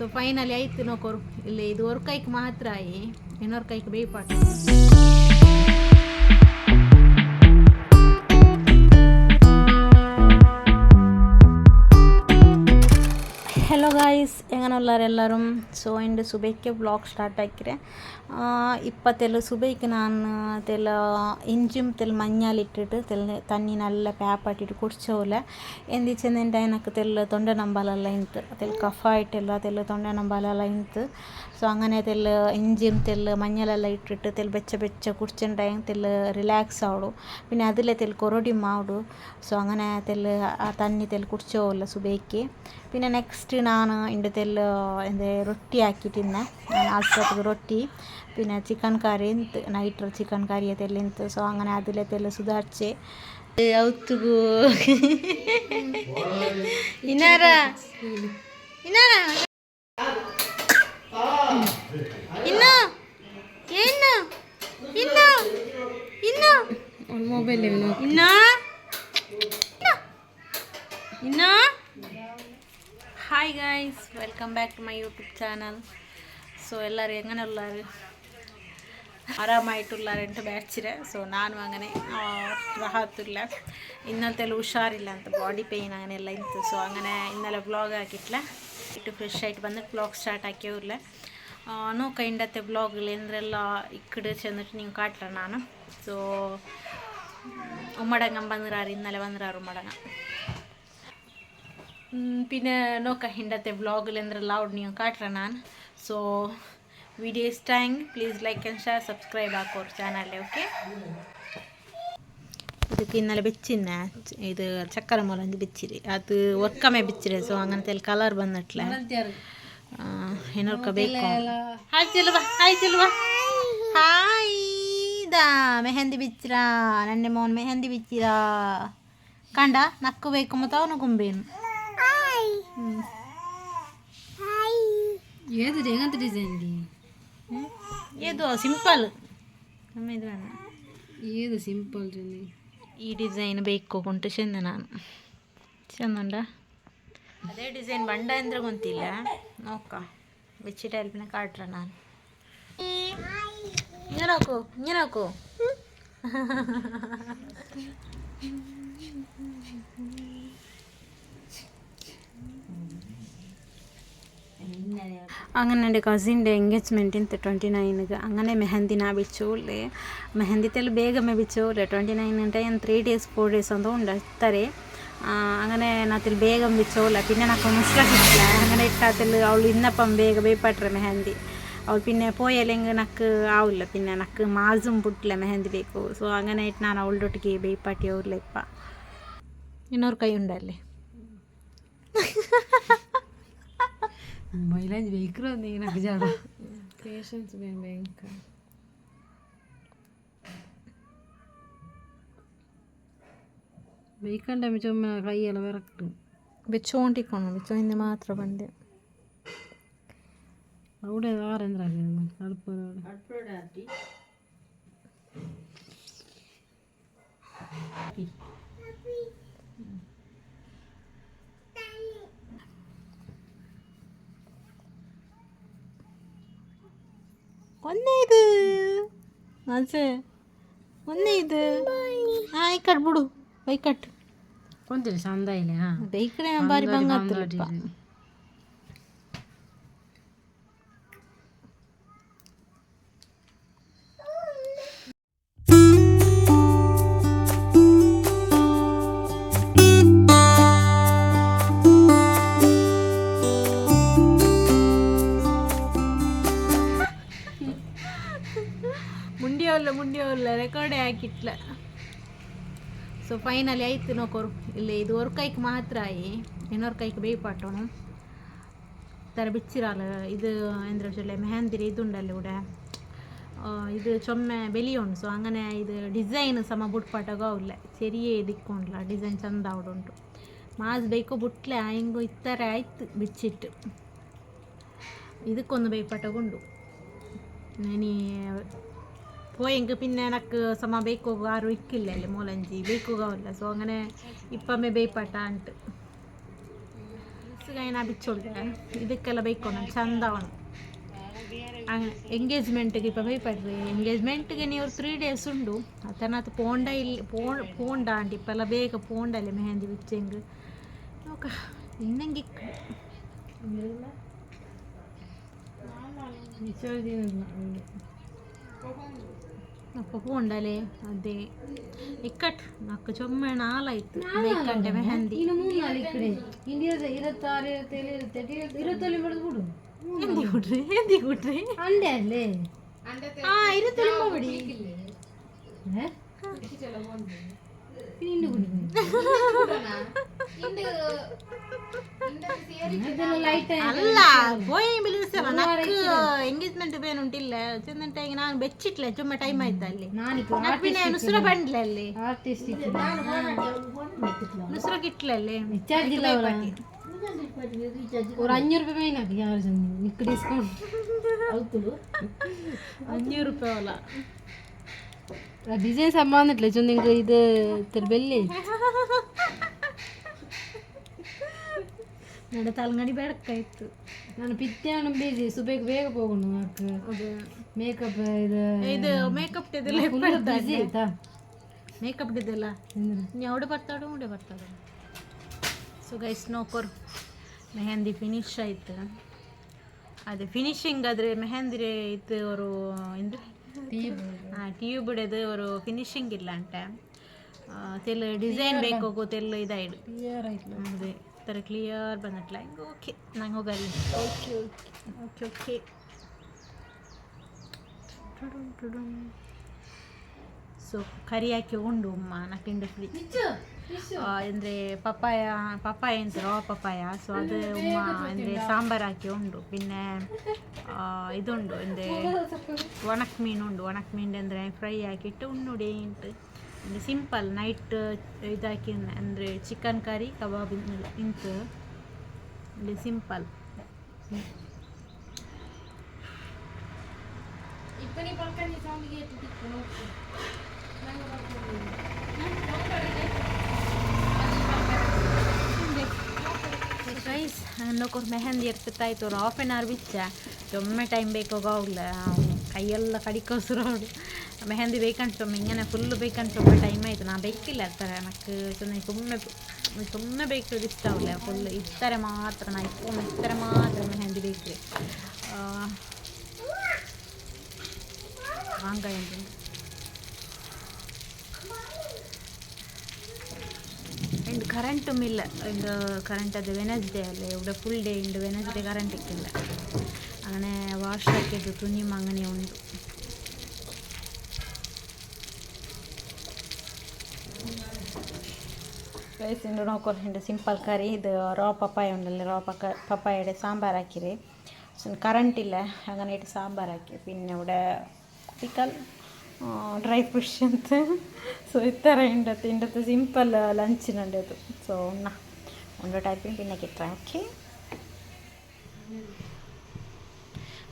So finally ಆಯ್ತು ನೋಕೋರು ಇಲ್ಲಿ ಇದು ವರ್ಕೈಕ್ ಮಾತ್ರ ಆಯಿ ಇನ್ನೊರ್ ಕೈಕ್ ಬೇಯ್ಪಾಟು ഗായ്സ് ಗಾಯ್ಸ್ എല്ലാവരും സോ എന്റെ ಇಂಡ್ ಸುಬೇಕ್ಕೆ സ്റ്റാർട്ട് ആക്കിയത് ഇപ്പം ഇപ്പത്തിൽ സുബൈക്ക് ഞാൻ തെല്ല ഇഞ്ചും തെൽ മഞ്ഞാലിട്ടിട്ട് തെൽ തന്നി നല്ല പാപ്പാട്ടിട്ട് കുടിച്ച പോലെ എന്തിച്ചെന്ന് എന്റെ അതിനൊക്കെ തെല്ല തൊണ്ട നമ്പാലെല്ലാം ഇണ്ട് തെൽ കഫായിട്ടല്ല തെല്ല തൊണ്ട നമ്പാലെല്ലാം ഇണ്ട് സോ അങ്ങനെ തെൽ ഇഞ്ചും തെൽ മഞ്ഞളെല്ലാം ഇട്ടിട്ട് തെൽ വെച്ച വെച്ച കുടിച്ചിട്ടുണ്ടായ തെൽ റിലാക്സ് ആവുള്ളൂ. പിന്നെ അതിലെ തെൽ കൊറോടി മാവിടും. സോ അങ്ങനെ തെൽ തന്നി തണ്ണി തെൽ കുടിച്ച പോലെ സുബൈക്ക് പിന്നെ നെക്സ്റ്റ് നാണ് ಇಂಡು ತೆಲ್ಲು ಎಂದೆ ರೊಟ್ಟಿ ಹಾಕಿ ತಿನ್ನೆ ನಾನು ಆಸ್ಪತ್ರೆಗೆ ರೊಟ್ಟಿ പിന്നെ ചിക്കൻ കറി എന്ത് നൈറ്റ് ചിക്കൻ കറി തെല്ലിന്ത് സോ അങ്ങനെ അതിലെ തെല്ല് സുധാരിച്ച് ഔത്തുകു ഇനാര ഇനാര ഇന്നു ಏನು ಇನ್ನು ಇನ್ನು ಮೊಬೈಲ್ ಇನ್ನು ಇನ್ನು hi guys welcome back to my YouTube channel so എല്ലാവരും എങ്ങനെ ಹೆಂಗನೇ ആരാമായിട്ടുള്ള ആരാമായിട്ടുള്ളവരുണ്ട് ബാച്ചിൽ സോ ഞാനും അങ്ങനെ റഹാത്തില്ല. ഇന്നത്തെ ഉഷാറില്ല. ಅಂತ ബോഡി പെയിൻ അങ്ങനെയല്ല ഇന്ന് സോ അങ്ങനെ ഇന്നലെ വ്ലോഗ് ആക്കിയിട്ടില്ല. ഇട്ട് ഫ്രഷ് ആയിട്ട് വന്നിട്ട് വ്ലോഗ് സ്റ്റാർട്ട് ആക്കിയവരില്ല നോക്കാം ഇന്നത്തെ വ്ലോഗുകൾ എന്തെല്ലാം ഇക്കട് ചെന്നിട്ട് നിങ്ങൾ കാട്ടില്ല ഞാൻ സോ ഉമ്മടങ്ങം വന്നിറാറ് ഇന്നലെ വന്നിറാറ് ഉമ്മടങ്ങം. പിന്നെ നോക്ക ഹിണ്ടത്തെ വ്ളോഗിൽ എന്തെല്ലാം അവിടെ ನೀವು ಕಾಟ್ರ ನಾನು ಸೊ ವಿಡಿಯೋ ಇಷ್ಟ ಹೆಂಗೆ please like and share subscribe ಹಾಕೋರು ಚಾನಲ್ಲೆ ಓಕೆ ಇದಕ್ಕೆ ഇന്നലെ ಬೆಚ್ಚಿನ ಇದು ಚಕ್ಕರ ಮೊಲಂದು ಬೆಚ್ಚಿರಿ ಅದು ಒಕ್ಕಮೆ ಬೆಚ್ಚಿರಿ ಸೊ അങ്ങനത്തെ ಕಲರ್ ಬಂದಿಟ್ಲೆ ಏನೋರ್ಕ ಬೇಕು hi Chelva hi Chelva hi ದಾ ಮೆಹಂದಿ ಬಿಚ್ಚಿರ ನನ್ನ ಮೋನ್ ಮೆಹಂದಿ ಬಿಚ್ಚಿರ ಕಂಡ ನಕ್ಕು ಬೇಕು ಮತ್ತು ಅವನು ಗುಂಬೇನು ఏదో రేగంత డిజైన్ది ఏదో సింపుల్. ఏదో సింపుల్ చూడండి ఈ డిజైన్ బేక్కోకుంటే చెందినాను చెందండ? ಅದೇ ಡಿಸೈನ್ ಬಂಡ ಅಂದ್ರೆ ಗೊತ್ತಿಲ್ಲ ನೋಕ ಬಿಚ್ಚಿಟ ಹೆಲ್ಪಿನ ಕಾಟ್ರ ನಾನು ನೀರಾಕು ನೀರಾಕು അങ്ങനെ എന്റെ കസിന്റെ ಎಂಗೇಜ್ಮೆಂಟಿಂತ ಟ್ವೆಂಟಿ ನೈನ್ಗೆ ಹಂಗೇ ಮೆಹಂದಿ ನಾ ಬಿಚ್ಚೋಲೆ ಮೆಹಂದಿ ತೆಲ್ಲ ಬೇಗಮೆ ಬಿಚ್ಚೋಲೆ ಟ್ವೆಂಟಿ ನೈನ್ అంటే ഞാൻ ത്രീ ഡേയ്സ് ഫോർ ഡേയ്സ് എന്തോ ഉണ്ടാത്തരെ അങ്ങനെ നാത്തിൽ വേഗം വെച്ചോല്ല പിന്നെ നമുക്ക് മുസ്ലില്ല അങ്ങനെ ഇട്ടാത്തിൽ അവൾ ഇന്നപ്പം വേഗം വേപ്പാട്ടറെ മെഹന്തി. അവൾ പിന്നെ പോയല്ലെങ്കിൽ നക്ക് ആവില്ല. പിന്നെ നക്ക് മാസും പുട്ടില്ല മെഹന്തി സോ അങ്ങനെ ആയിട്ട് ഞാൻ അവളുടെ വേപ്പാട്ടി അവരില്ല ഇന്നൊരു കൈ ഉണ്ടല്ലേ? മൈലാഞ്ചി വെയ്ക്കറോ വന്നിങ്ങനെ ജാട പേഷ്യൻസ് ഭയങ്കര വെയ്ക്കണ്ട ചുമ്മ കൈയെല്ലാം വിറക്കും. വെച്ചോണ്ടിക്കണം വെച്ചോണ്ട് മാത്ര പണ്ട്. അവിടെ ആരെന്താ അടുപ്പ് ಒಂದೇ ಇದು ಅಜ್ಜೆ ಒಂದೇ ಇದು ಹಾಂ ಈ ಕಟ್ ಬಿಡು ಬೈ ಕಟ್ ಕೊಂತಿಲ್ಲ ಚಂದ ಇಲ್ಲ ಹಾ ಈ ಕಡೆ ಬಾರಿ ಬಂಗಾರಪ್ಪ ವಿಡಿಯೋಲ್ಲ ಮುಂಡಿಯೋಲ್ಲ ರೆಕಾರ್ಡೇ ಹಾಕಿಟ್ಲ ಸೊ ಫೈನಲಿ ಆಯ್ತು ನೋಕೋರು ಇಲ್ಲಿ ಇದು ஒரு கைக்கு ಮಾತ್ರ ಆಯಿ ಇನ್ನೊಂದು ಕೈಗೆ ಬೇಯ್ಪಾಟೋಣ ಥರ ಬಿಚ್ಚಿರಲ್ಲ ಇದು ಎಂದ್ರ ಚೊಲ್ಲೆ ಮೆಹಂದಿರಿ ಇದುಂಡಲ್ಲ ಇವ್ಡೆ ഇത് ചുമ വെലിയുണ്ട് സോ അങ്ങനെ ഇത് ഡിസൈൻ സമ ബുട്ട്പാട്ടകാവില്ല ചെറിയ ഇതിക്കൊണ്ടല്ല ഡിസൈൻ ചന്ത അവിടെ ഉണ്ട് മാസ് ബൈക്കോ ബുട്ടിലെ ആയെങ്കോ ഇത്തര ആയിട്ട് വെച്ചിട്ട് ഇതൊക്കൊന്ന് ബൈപ്പാട്ട കൊണ്ടു ഇനി പോയെങ്കിൽ പിന്നെ എനക്ക് സമ ബേക്കോക ആരും ഇക്കില്ല അല്ലേ മോലഞ്ചി ബേക്കുക ഇല്ല സോ അങ്ങനെ ഇപ്പമ്മേ ബേപ്പാട്ട ഉണ്ട് കഴിഞ്ഞാൽ ಬಿಚ್ಚೋಳ್ತಾರೆ ಇದಕ್ಕೆಲ್ಲ ಬೈಕೊಂಡು ಚಂದ ಅವನು ಎಂಗೇಜ್ಮೆಂಟ್ಗೆ ಇಪ್ಪ ಬೈಪಡ್ರಿ ಎಂಗೇಜ್ಮೆಂಟ್ಗೆ ನೀವು ತ್ರೀ ಡೇಸ್ ಉಂಡು ಅದನ್ನದು ಪೋಂಡ ಇಲ್ಲಿ ಪೋ ಪೋಂಡ ಅಂಟಿ ಇಪ್ಪೆಲ್ಲ ಬೇಗ ಪೋಂಡಲ್ಲಿ ಮೆಹಂದಿ ಬಿಚ್ಚೆಂಗ್ ನೋಕ ಇನ್ನಂಗೆ ಅಪ್ಪ ಪೋಂಡಲೆ ಅದೇ ಇಕ್ಕಟ್ ನಕ್ಕು ಚೊಮ್ಮೆ ನಾಲಾಯ್ತು ಬೇಕಂಡೆ ಮೆಹಂದಿ ಇನ್ನು ಮೂರು ನಾಳು ಈ ಕಡೆ ಇಂಡಿಯಾದ ಇರುವತ್ತಾರು ಇರುವತ್ತೇಳು ಇರುತ್ತೆಂಟು ಇರುವತ್ತು ಇರುವತ್ತಲ್ಲಿ ಬಡ್ದು ಬಿಡು ಎಂದಿ ಕೊಟ್ರಿ ಎಂದಿ ಕೊಟ್ರಿ ಅಂಡೆ ಅಲ್ಲೇ ಆ ಇರುತ್ತಲ್ಲ ಬಿಡಿ ನಿಂದು ಅಲ್ಲ ಎಂಗೇಜ್ಮೆಂಟ್ ಬೇನ್ ಉಂಟಿಲ್ಲ. ಚಂದಂಟ ನಾನು ಬೆಚ್ಚಿಟ್ಲೆ ಚುಮ್ಮ ಟೈಮ್ ಆಯ್ತು ಅಲ್ಲಿ. ನಕ್ಕಿನ ನುಸುರ ಅಲ್ಲಿ. ನುಸುರ ಕಿಟ್ಲೆ ಅಲ್ಲಿ. ഡിസൈൻ സംഭവം ഇല്ല നിങ്ങൾ ಇದು തിരുവല്ലേ ನಡೆ ತಲ್ಗಡಿ ಬೆಳಕಾಯ್ತು ನಾನು ಪಿತ್ತೆ ಅಣ್ಣ ಬೀಜಿ ಸುಬೇಗ ಬೇಗ ಹೋಗೋಣ ನಾಲ್ಕು ಮೇಕಪ್ ಇದು ಇದು ಮೇಕಪ್ ಇದೆಲ್ಲ ಬಿಸಿ ಆಯ್ತಾ ಮೇಕಪ್ ಇದೆಲ್ಲ ಬರ್ತಾಡೋ ಉಂಡೆ ಬರ್ತಾಡ ಸೊ ಗೈಸ್ ನೋಕೋರ್ ಮೆಹಂದಿ ಫಿನಿಶ್ ಆಯ್ತು ಅದೇ ಫಿನಿಶಿಂಗ್ ಆದರೆ ಮೆಹಂದಿ ಇತ್ತು ಅವರು ಎಂದ್ರೆ ಟ್ಯೂಬ್ ಬಿಡೋದು ಅವರು ಫಿನಿಶಿಂಗ್ ಇಲ್ಲ ಅಂಟ ತೆಲ್ ಡಿಸೈನ್ ಬೇಕು ತೆಲ್ ಇದಾಯ್ಡು ಕ್ಲಿಯರ್ ಆಯ್ತು ಅದೇ ಥರ ಕ್ಲಿಯರ್ ಬಂದಟ್ಲ ಹಿಂಗೆ ಓಕೆ ನಂಗೆ ಹೋಗಲ್ಲ okay okay okay so curry ಹಾಕಿ ಉಂಡು ಉಮ್ಮ ನಕ್ಕಿಂಡು ಫ್ರೀ ಅಂದರೆ ಪಪ್ಪಾಯ ಪಪ್ಪಾಯ ಅಂತ ರಾ ಪಪ್ಪಾಯ ಸೊ ಅದು ಉಮ್ಮ ಅಂದರೆ ಸಾಂಬಾರು ಹಾಕಿ ಉಂಡು ಪಿನ್ನೆ ಆ, ಇದುಂಡು ಅಂದರೆ ಒಣಕ್ ಮೀನು ಉಂಡು ಒಣಕ್ ಮೀನು ಅಂದರೆ ಫ್ರೈ ಹಾಕಿಟ್ಟು ಉಣ್ಣುಡಿ ಇಂಟು ಅಂದರೆ ಸಿಂಪಲ್ ನೈಟ್ ಇದಾಕಿ ಅಂದರೆ ಚಿಕನ್ ಕರಿ ಕಬಾಬ್ ಇಂತು ಅಂದರೆ ಸಿಂಪಲ್ ಗೈಸ್ ಇನ್ನೊಬ್ಬರು ಮೆಹಂದಿ ಇರ್ತಿರ್ತಾಯಿತ್ತು ಅವ್ರು ಹಾಫ್ ಆನ್ ಅವರ್ ಬಿಚ್ಚ ಒಮ್ಮೆ ಟೈಮ್ ಬೇಕು ಹೋಗಲ್ಲ ಕೈಯೆಲ್ಲ ಕಡಿಕೋಸ್ರು ಅವಳು ಮೆಹಂದಿ ಬೇಕಂಟು ಇಂಗನೆ ಫುಲ್ಲು ಬೇಕಂತ ಒಮ್ಮೆ ಟೈಮ್ ಆಯಿತು ನಾನು ಬೇಕಿಲ್ಲ ಆ ಥರ ನಕ್ಕೆ ಸುಮ್ಮನೆ ಸುಮ್ಮನೆ ಸುಮ್ಮನೆ ಬೇಕು ಇಷ್ಟ ಅವಲ್ಲ ಫುಲ್ ಇತ್ತರೆ ಮಾತ್ರ ನಾ ಇಟ್ಕೊಂಡು ಇತ್ತರೆ ಮಾತ್ರ ಮೆಹಂದಿ ಬೇಕ್ರಿ ವಾಂಗಾಯಿ കറണ്ടും ഇല്ല ഉണ്ട് കറണ്ട് അത് വെനസ്ഡേ അല്ലേ ഇവിടെ ഫുൾ ഡേ ഉണ്ട് വെനസ്ഡേ കറണ്ട് ഇല്ല അങ്ങനെ വാഷ് ആക്കിയത് തുണിയും അങ്ങനെ ഉണ്ട് ರೈಸ್ ಇಂಡು ನೋಡ್ಕೊಂಡು ಸಿಂಪಲ್ ಕರಿ ಇದು ರಾ ಪಪ್ಪಾಯ ಉಂಡಲ್ಲಿ ರಾ ಪಕ್ಕ ಪಪ್ಪಾಯಡೆ ಸಾಂಬಾರು ಹಾಕಿರಿ ಸೊ ಕರೆಂಟ್ ಇಲ್ಲ അങ്ങനെ ഇട്ട് സാമ്പാർ ആക്കി പിന്നെ ഇവിടെ പിക്കൽ ഡ്രൈ ഫിഷ് ಅಂತ ಸೊ ಇತ್ತರ ಇಂಡತ್ತು ಇಂಡತ್ತು ಸಿಂಪಲ್ ಲಂಚಿನುಂಡದು ಸೊ ಉಣ್ಣ ಉಂಡ ടൈപ്പിന് പിന്നെ കിട്ടാം ഓക്കെ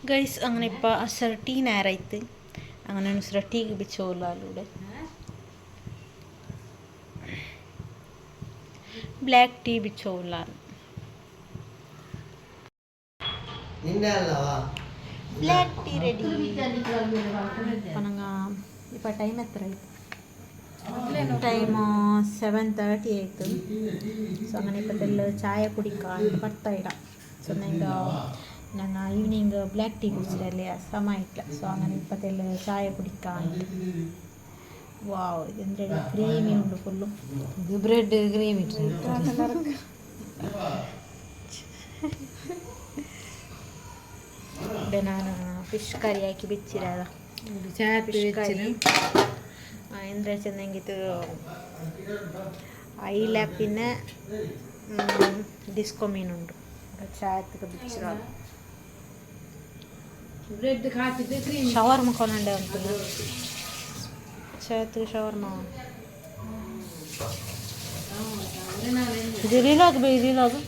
ഗൈസ് അങ്ങനെ ഇപ്പോൾ അസർ ടീ നേരായിട്ട് അങ്ങനെ നുസ്ര ടീക്ക് ബിച്ചോലൂടെ black tea ಬಿಚ್ಚೋಲ್ಲ black tea ready ಇಪ್ಪ ನಂಗೆ ಇಪ್ಪ ಟೈಮ್ ಹತ್ರ ಆಯಿತು? ಟೈಮ್ ಸೆವೆನ್ ತರ್ಟಿ ಆಯಿತು. ಸೊ ಮನೆ ಪಕ್ಕದಲ್ಲಿ ಚಾಯ ಕುಡಿಕ ಅಂತ ಬರ್ತಾ ಇಲ್ಲ ಸೊ ನಂಗೆ ನನ್ನ ಈವ್ನಿಂಗ್ ಬ್ಲ್ಯಾಕ್ ಟೀ ಕುಡಿಸಿದಲ್ಲಿ ಸಮ ಇಟ್ಲ. ಸೊ ಹಂಗನ ಇಪ್ಪತ್ತೆಲ್ಲ ಚಾಯ ಕುಡಿಕ ಅಂತ ವಾವ್ ಇದಂದ್ರೆ ಗ್ರೇವಿ ಉಂಡು ಫುಲ್ಲು ಇದು ಬ್ರೆಡ್ ಗ್ರೇವಿ ನಾನು ಫಿಶ್ ಕರಿ ಹಾಕಿ ಬಿಚ್ಚಿರಲ್ಲ അതിൻ്റെ വെച്ചിരുന്നെങ്കിൽ അയില പിന്നെ ഡിസ്കോ മീനുണ്ട് ചായത്തൊക്കെ പിടിച്ചിടാം ഷവർമ കൊണ്ടുണ്ട് നമുക്ക് ചായത്ത് ഷവർമ ഇതിലേക്ക് ഇതിലേക്ക്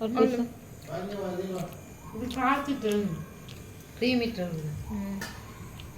ഒരു പീസ് ക്രീം ഇട്ടുണ്ട്